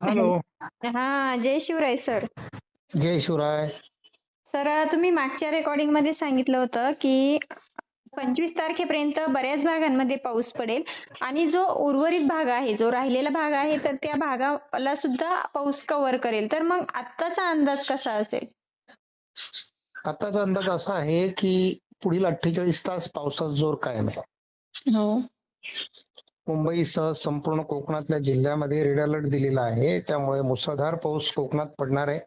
Hello. हा जय Shivray sir. जय Shivray. Sir तुम्ही मागच्या रेकॉर्डिंगमध्ये सांगितलं होतं की पंचवीस तारखेपर्यंत बऱ्याच भागांमध्ये पाऊस पडेल आणि जो उर्वरित भाग आहे जो राहिलेला भाग आहे तर त्या भागाला सुद्धा पाऊस कव्हर करेल. तर मग आत्ताचा अंदाज कसा असेल? आताचा अंदाज असा आहे की पुढील अठ्ठेचाळीस तास पावसाचा जोर कायम आहे. हो. मुंबईसह संपूर्ण कोकणातल्या जिल्ह्यामध्ये रेड अलर्ट दिलेला आहे. त्यामुळे मुसळधार पाऊस कोकणात पडणार आहे.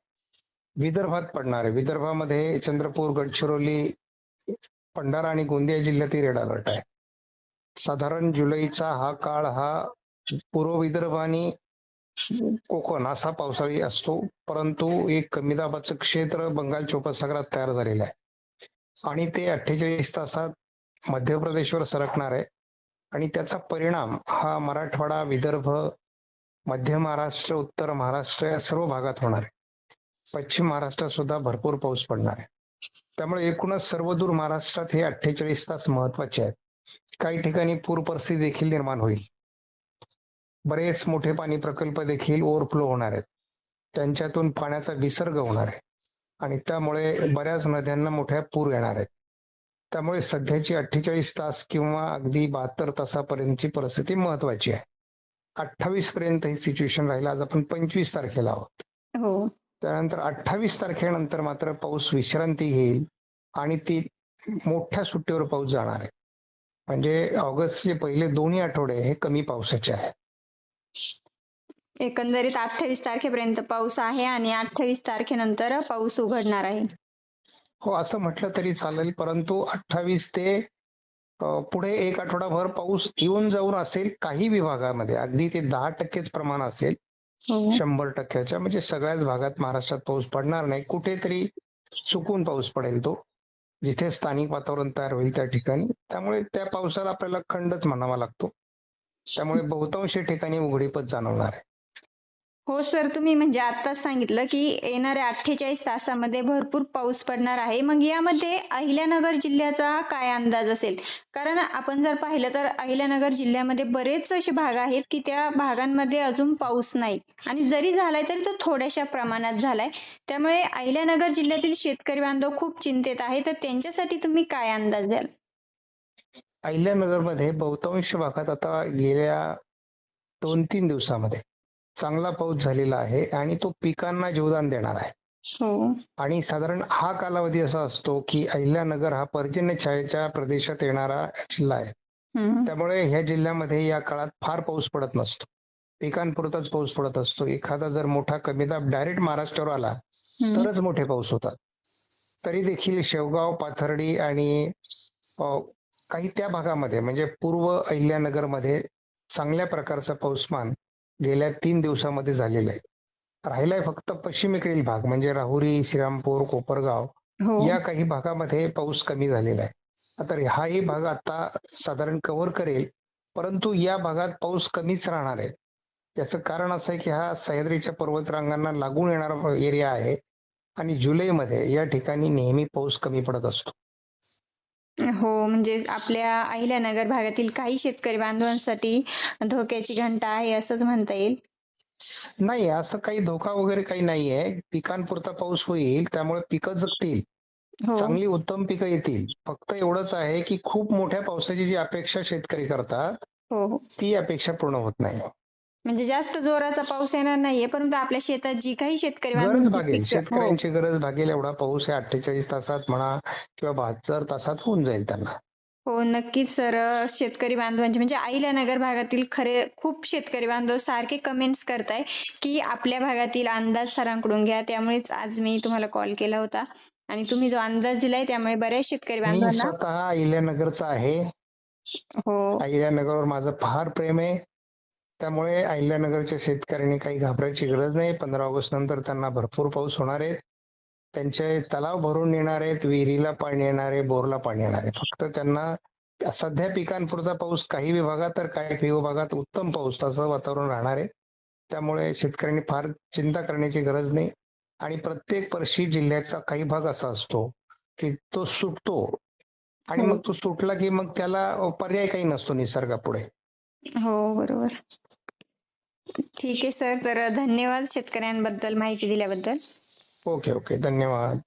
विदर्भात पडणार आहे. विदर्भामध्ये चंद्रपूर गडचिरोली भंडारा आणि गोंदिया जिल्ह्यातही रेड अलर्ट आहे. साधारण जुलैचा हा काळ हा पूर्व विदर्भ आणि कोकण असा पावसाळी असतो. परंतु एक कमी दाबाचं क्षेत्र बंगालच्या उपसागरात तयार झालेलं आहे. आणि ते अठ्ठेचाळीस तासात मध्य प्रदेशवर सरकणार आहे. आणि त्याचा परिणाम हा मराठवाडा विदर्भ मध्य महाराष्ट्र उत्तर महाराष्ट्र या सर्व भागात होणार आहे. पश्चिम महाराष्ट्रात सुद्धा भरपूर पाऊस पडणार आहे. त्यामुळे एकूणच सर्वदूर महाराष्ट्रात हे अठ्ठेचाळीस तास महत्त्वाचे आहेत. काही ठिकाणी पूर परिस्थिती देखील निर्माण होईल. बरेच मोठे पाणी प्रकल्प देखील ओव्हरफ्लो होणार आहेत. त्यांच्यातून पाण्याचा विसर्ग होणार आहे. आणि त्यामुळे बऱ्याच नद्यांना मोठ्या पूर येणार आहेत. त्यामुळे सध्याची अठ्ठेचाळीस तास किंवा अगदी बहात्तर तासापर्यंतची परिस्थिती महत्वाची आहे. अठ्ठावीस पर्यंत ही सिच्युएशन राहील आज आपण पंचवीस तारखेला आहोत. हो. त्यानंतर अठ्ठावीस तारखेनंतर मात्र पाऊस विश्रांती घेईल आणि ती मोठ्या सुट्टीवर पाऊस जाणार आहे. म्हणजे ऑगस्टचे पहिले दोन्ही आठवडे हे कमी पावसाचे आहेत. एकंदरीत अठ्ठावीस तारखेपर्यंत पाऊस आहे आणि अठ्ठावीस तारखेनंतर पाऊस उघडणार आहे. हो असं म्हटलं तरी चालेल. परंतु अठ्ठावीस ते पुढे एक आठवडाभर पाऊस येऊन जाऊन असेल काही विभागामध्ये अगदी ते दहा टक्केच प्रमाण असेल. हो. शंभर टक्क्याच्या म्हणजे सगळ्याच भागात महाराष्ट्रात पाऊस पडणार नाही. कुठेतरी चुकून पाऊस पडेल तो. जिथे स्थानिक वातावरण तयार होईल त्या ठिकाणी. त्यामुळे त्या पावसाला आपल्याला खंडच म्हणावा लागतो. त्यामुळे बहुतांश ठिकाणी उघडीपच जाणवणार आहे. हो सर. तुम्ही म्हणजे आताच सांगितलं की येणाऱ्या अठ्ठेचाळीस तासामध्ये भरपूर पाऊस पडणार आहे. मग यामध्ये अहिल्यानगर जिल्ह्याचा काय अंदाज असेल? कारण आपण जर पाहिलं तर अहिल्यानगर जिल्ह्यामध्ये बरेच असे भाग आहेत की त्या भागांमध्ये अजून पाऊस नाही. आणि जरी झालाय तरी तो थोड्याशा प्रमाणात झालाय. त्यामुळे अहिल्यानगर जिल्ह्यातील शेतकरी बांधव खूप चिंतेत आहे तर त्यांच्यासाठी तुम्ही काय अंदाज द्याल? अहिल्यानगरमध्ये बहुतांश भागात आता गेल्या दोन तीन दिवसामध्ये चांगला पाऊस झालेला आहे आणि तो पिकांना जीवदान देणार आहे. हो. आणि साधारण हा कालावधी असा असतो की अहिल्यानगर हा पर्जन्य छायेच्या प्रदेशात येणारा जिल्हा आहे. त्यामुळे ह्या जिल्ह्यामध्ये या काळात फार पाऊस पडत नसतो. पिकांपुरताच पाऊस पडत असतो. एखादा जर मोठा कमी दाब डायरेक्ट महाराष्ट्रावर आला. तरच मोठे पाऊस होतात. तरी देखील शेवगाव पाथर्डी आणि काही त्या भागामध्ये म्हणजे पूर्व अहिल्यानगरमध्ये चांगल्या प्रकारचा पाऊसमान गेल्या तीन दिवसामध्ये झालेला आहे. राहिलाय फक्त पश्चिमेकडील भाग म्हणजे राहुरी श्रीरामपूर कोपरगाव हो. या काही भागामध्ये पाऊस कमी झालेला आहे. आता हाही भाग आता साधारण कव्हर करेल परंतु या भागात पाऊस कमीच राहणार आहे. याचं कारण असं आहे की हा सह्याद्रीच्या पर्वतरांगांना लागून येणारा एरिया आहे आणि जुलैमध्ये या ठिकाणी नेहमी पाऊस कमी पडत असतो. हो म्हणजे आपल्या अहिल्यानगर भागातील काही शेतकरी बांधवांसाठी धोक्याची घंटा आहे असंच म्हणता येईल? नाही असं काही धोका वगैरे काही नाहीये. पिकांपुरता पाऊस होईल त्यामुळे पिकं जगतील. हो. चांगली उत्तम पिकं येतील. फक्त एवढंच आहे की खूप मोठ्या पावसाची जी अपेक्षा शेतकरी करतात हो हो. ती अपेक्षा पूर्ण होत नाही. म्हणजे जास्त जोराचा पाऊस येणार नाहीये परंतु आपल्या शेतात जी काही शेतकरी गरज भागेल. हो, शेतकऱ्यांची गरज भागेल एवढा पाऊस या अठ्ठेचाळीस तासात म्हणा किंवा बहात्तर तासात होऊन जाईल त्यांना. हो नक्कीच सर. शेतकरी बांधवांचे म्हणजे अहिल्यानगर भागातील खरे खूप शेतकरी बांधव सारखे कमेंट्स करताय की आपल्या भागातील अंदाज सरांकडून घ्या. त्यामुळेच आज मी तुम्हाला कॉल केला होता. आणि तुम्ही जो अंदाज दिलाय त्यामुळे बऱ्याच शेतकरी बांधवांना स्वतः अहिल्यानगरचा आहे. हो. अहिल्यानगरवर माझं फार प्रेम आहे. त्यामुळे अहिल्यानगरच्या शेतकऱ्यांनी काही घाबरायची गरज नाही. पंधरा ऑगस्ट नंतर त्यांना भरपूर पाऊस होणार आहे. त्यांचे तलाव भरून येणार आहेत विहिरीला पाणी येणार आहे बोरला पाणी येणार आहे. फक्त त्यांना सध्या पिकांपुरता पाऊस काही विभागात तर काही विभागात उत्तम पाऊस असं वातावरण राहणार आहे. त्यामुळे शेतकऱ्यांनी फार चिंता करण्याची गरज नाही. आणि प्रत्येक वर्षी जिल्ह्याचा काही भाग असा असतो की तो सुटतो. आणि मग तो सुटला की मग त्याला पर्याय काही नसतो निसर्गापुढे. हो बरोबर. ठीक आहे सर. तर धन्यवाद शेतकऱ्यांबद्दल माहिती दिल्याबद्दल. Okay okay. धन्यवाद.